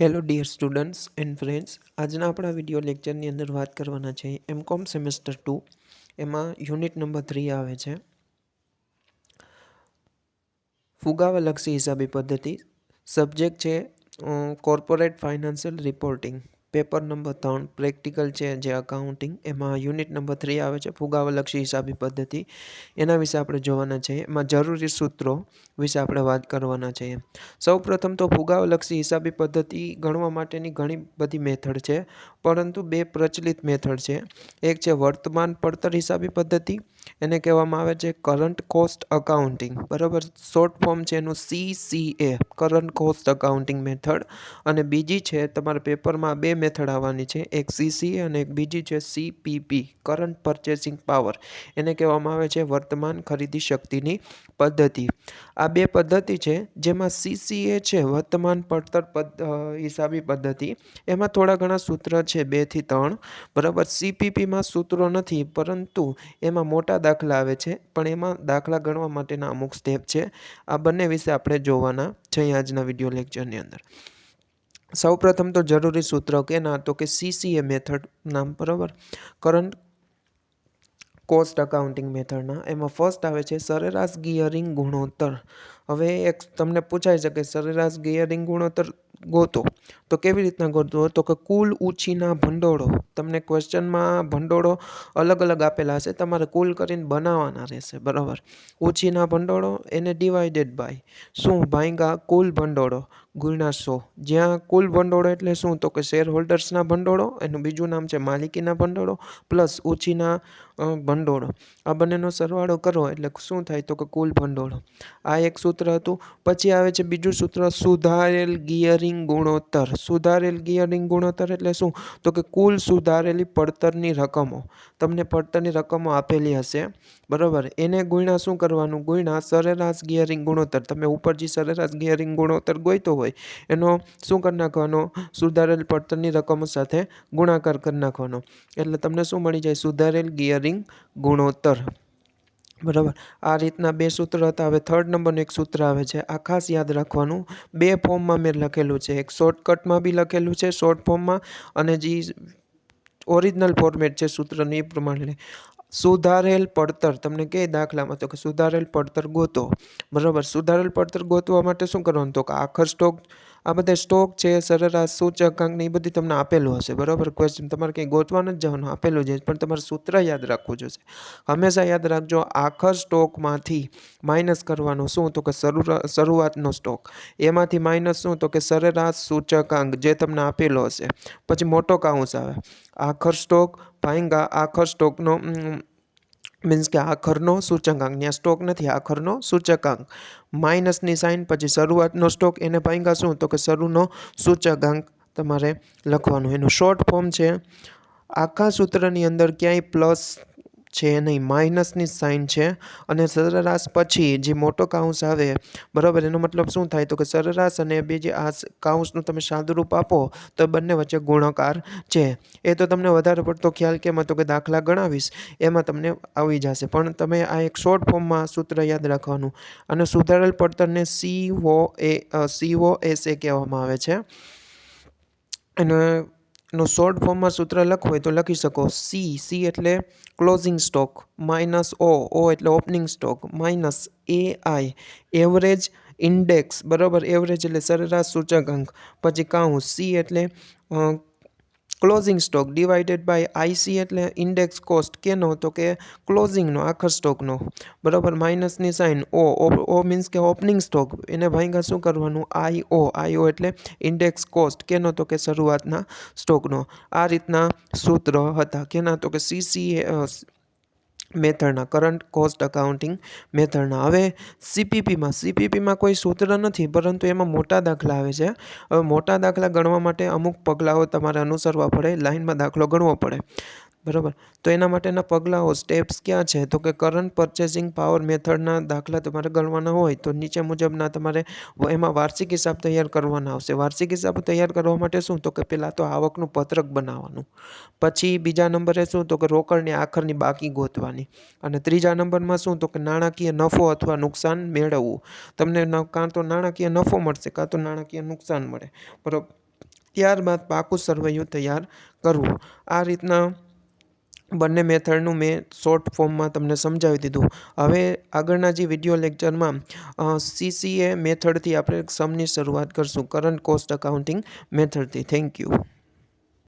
Hello dear students and friends આજના આપણા video લેક્ચરની અંદર વાત કરવાના છે એમ કોમ સેમેસ્ટર ટુ એમાં યુનિટ નંબર થ્રી આવે છે. ફુગાવાલક્ષી હિસાબી પદ્ધતિ. સબ્જેક્ટ છે corporate financial reporting paper number ત્રણ, પ્રેક્ટિકલ છે જે અકાઉન્ટિંગ એમાં યુનિટ નંબર થ્રી આવે છે, ફુગાવાલક્ષી હિસાબી પદ્ધતિ. એના વિશે આપણે જોવાના છે. એમાં જરૂરી સૂત્રો વિશે આપણે વાત કરવાના છીએ સૌ પ્રથમ તો ફુગાવાલક્ષી હિસાબી પદ્ધતિ ગણવા માટેની ઘણી બધી મેથડ છે, પરંતુ બે પ્રચલિત મેથડ છે. એક છે વર્તમાન પડતર હિસાબી પદ્ધતિ એને કહેવામાં આવે છે કરંટ કોસ્ટ અકાઉન્ટિંગ બરાબર? શોર્ટ ફોર્મ છે એનું C C A current cost accounting method અને બીજી છે, તમારા પેપરમાં બે મેથડ આવવાની છે, એક સીસીએ અને એક બીજી છે સીપીપી કરંટ પરચેસિંગ પાવર એને કહેવામાં આવે છે વર્તમાન ખરીદી શક્તિની પદ્ધતિ. આ બે પદ્ધતિ છે, જેમાં સીસીએ છે, વર્તમાન પડતર પદ હિસાબી પદ્ધતિ. એમાં થોડા ઘણા સૂત્ર છે બેથી ત્રણ. બરાબર? સીપીપીમાં સૂત્રો નથી, પરંતુ એમાં મોટા દાખલા આવે છે? પણ એમાં દાખલા ગણવા માટેના અમુક સ્ટેપ છે. આ બંને વિશે આપણે જોવાના છે આજના વીડિયો લેક્ચરની અંદર. સૌપ્રથમ તો જરૂરી સૂત્ર કેના તો કે સીસીએ મેથડ નામ, બરાબર? કરંટ કોસ્ટ અકાઉન્ટિંગ મેથડના એમાં ફર્સ્ટ આવે છે સરેરાશ ગિયરિંગ ગુણોત્તર. હવે એક તમને પૂછાઈ શકે, સરેરાશ ગિયરિંગ ગુણોત્તર ગોતો. તો કેવી રીતના ગોતો તો કે કુલ ઉછીના ભંડોળો. તમને ક્વેશ્ચનમાં ભંડોળો અલગ અલગ આપેલા હશે, તમારે કુલ કરીને બનાવવાના રહેશે, બરાબર? ઉછીના ભંડોળો એને ડિવાઇડેડ બાય શું? ભાઈગા કુલ ભંડોળો ગુણ્યા સો. જ્યાં કુલ ભંડોળો એટલે શું? તો કે શેર હોલ્ડર્સના ભંડોળો, એનું બીજું નામ છે માલિકીના ભંડોળો પ્લસ ઉછીના ભંડોળો. આ બંનેનો સરવાળો કરો એટલે શું થાય? તો કે કુલ ભંડોળો. આ એક સૂત્ર હતું. પછી આવે છે બીજું સૂત્ર, સુધારેલ ગિયરિંગ ગુણોત્તર. સુધારેલ ગિયરિંગ ગુણોત્તર એટલે શું? તો કે કુલ સુધારેલી પડતરની રકમો. તમને પડતરની રકમો આપેલી હશે. બરાબર? એને ગુણ્યા શું કરવાનું? ગુણ્યા સરેરાશ ગિયરિંગ ગુણોત્તર. તમે ઉપર જે સરેરાશ ગિયરિંગ ગુણોત્તર ગોઈતો હોય, એનો શું કરી નાખવાનો? સુધારેલ પડતરની રકમો સાથે ગુણાકાર કરી નાખવાનો. એટલે તમને શું મળી જાય? સુધારેલ ગિયરિંગ ગુણોત્તર. બરાબર. આ રીતના બે સૂત્ર હતા. હવે થર્ડ નંબરનું એક સૂત્ર આવે છે. આ ખાસ યાદ રાખવાનું. બે ફોર્મમાં મેં લખેલું છે. એક શોર્ટકટમાં બી લખેલું છે શોર્ટ ફોર્મમાં અને જે ઓરિજિનલ ફોર્મેટ છે સૂત્રનું એ પ્રમાણે સુધારેલ પડતર. તમને કે દાખલામાં તો કે સુધારેલ પડતર ગોતો. બરાબર. સુધારેલ પડતર ગોતવા માટે શું કરવાનું? તો કે આખર સ્ટોક આ બધા સ્ટોક છે, સરેરાશ સૂચકાંક ને એ બધી તમને આપેલું હશે, બરાબર? ક્વેશ્ચન તમારે કંઈ ગોતવાનું જ જવાનું, આપેલું છે પણ તમારે સૂત્ર યાદ રાખવું જોશે. હંમેશા યાદ રાખજો, આખર સ્ટોકમાંથી માઇનસ કરવાનું શું? તો કે શરૂઆતનો સ્ટોક એમાંથી માઇનસ શું? તો કે સરેરાશ સૂચકાંક જે તમને આપેલો હશે. પછી મોટો કાઉન્સ આવે. આખર સ્ટોક ભાઈંગા આખર સ્ટોકનો મીન્સ કે આખરનો સૂચકાંક, ત્યાં સ્ટોક નથી આખરનો સૂચકાંક. માઇનસની સાઇન પછી શરૂઆતનો સ્ટોક એને ભાંગા શું? તો કે શરૂનો સૂચકાંક તમારે લખવાનું. એનું શોર્ટ ફોર્મ છે. આખા સૂત્રની અંદર ક્યાંય પ્લસ છે નહીં માઇનસની સાઇન છે અને સરેરાશ પછી જે મોટો કાઉન્સ આવે, બરાબર, એનો મતલબ શું થાય? તો કે સરેરાશ અને બે આ કાઉન્સનું તમે સાદુરૂપ આપો, તો બંને વચ્ચે ગુણાકાર છે. એ તો તમને વધારે પડતો ખ્યાલ કેમ હતો કે દાખલા ગણાવીશ, એમાં તમને આવી જશે. પણ તમે આ એક શોર્ટ ફોર્મમાં સૂત્ર યાદ રાખવાનું. અને સુધારેલ પડતરને CO A CO S A કહેવામાં આવે છે. અને નો શોર્ટ ફોર્મમાં સૂત્ર લખવું હોય તો લખી શકો. સી સી એટલે closing stock minus O O એટલે opening stock minus A I average index બરાબર? એવરેજ એટલે સરેરાશ સૂચકાંક. પછી કાઉ સી એટલે closing stock divided by IC એટલે ઇન્ડેક્સ કોસ્ટ કેનો, તો કે ક્લોઝિંગનો આખર સ્ટોકનો બરાબર માઇનસની સાઇન ઓ ઓ મીન્સ કે ઓપનિંગ સ્ટોક એને ભાંગા શું કરવાનું? આઈ ઓ આઈ ઓ એટલે ઇન્ડેક્સ કોસ્ટ કેનો, તો કે શરૂઆતના સ્ટોકનો આ રીતના સૂત્ર હતા. કેના, તો કે સીસી મેથડના કરંટ કોસ્ટ અકાઉન્ટિંગ મેથડના. હવે સીપીપીમાં સીપીપીમાં કોઈ સૂત્ર નથી, પરંતુ એમાં મોટા દાખલા આવે છે. હવે મોટા દાખલા ગણવા માટે અમુક પગલાઓ તમારે અનુસરવા પડે લાઇનમાં દાખલો ગણવો પડે. બરાબર. તો એના માટેના પગલાઓ સ્ટેપ્સ ક્યાં છે? તો કે કરંટ પરચેસિંગ પાવર મેથડના દાખલા તમારે ગણવાના હોય તો નીચે મુજબના તમારે એમાં વાર્ષિક હિસાબ તૈયાર કરવાના આવશે. વાર્ષિક હિસાબ તૈયાર કરવા માટે શું? તો કે પહેલાં તો આવકનું પત્રક બનાવવાનું. પછી બીજા નંબરે શું? તો કે રોકડની આખરની બાકી ગોતવાની. અને ત્રીજા નંબરમાં શું? તો કે નાણાકીય નફો અથવા નુકસાન મેળવવું. તમને કાં તો નાણાકીય નફો મળશે, કાં તો નાણાકીય નુકસાન મળે. બરાબર. ત્યારબાદ પાકું સરવૈયું તૈયાર કરવું. આ રીતના બંને મેથડનું મેં શોર્ટ ફોર્મમાં તમને સમજાવી દીધું. હવે આગળના જે વીડિયો લેક્ચરમાં સીસીએ મેથડથી આપણે સમની શરૂઆત કરશું. Current cost accounting મેથડથી. Thank you